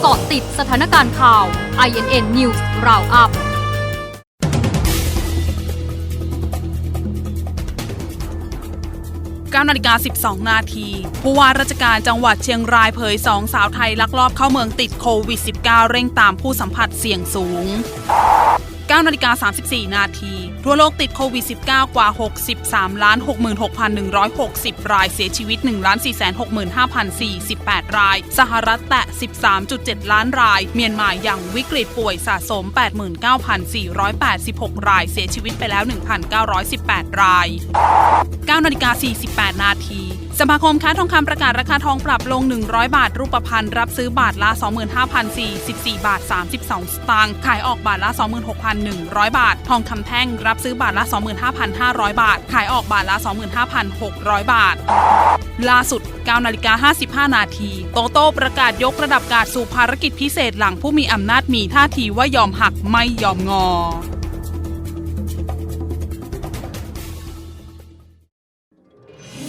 เกาะติดสถานการณ์ข่าว INN News Roundup 9นาฬิกา 12 นาที ผู้ว่าราชการจังหวัดเชียงรายเผยสองสาวไทยลักลอบเข้าเมืองติดโควิด -19 เร่งตามผู้สัมผัสเสี่ยงสูง 9นาฬิกา34 นาที ทั่วโลกติดโควิด -19 กว่า 63ล้าน66,160 ราย เสียชีวิต1 465,048 ราย สหรัฐแตะ 13.7 ล้านราย เมียนมาอย่างวิกฤตป่วยสะสม 89,486 ราย เสียชีวิตไปแล้ว 1,918 ราย 9นาฬิกา48 นาที สมาคมค้าทองคำประกาศราคาทองปรับลง 100 บาท รูปพรรณรับซื้อบาทละ 25,044 บาท 32 สตางค์ขายออกบาทละ 26,100 บาท ทองคำแท่งรับซื้อบาทละ 25,500 บาท ขายออกบาทละ 25,600 บาท ล่าสุด9นาฬิกา55 นาที โตโต้ประกาศยกระดับการสู่ภารกิจพิเศษหลังผู้มีอำนาจมีท่าทีว่ายอมหักไม่ยอมงอ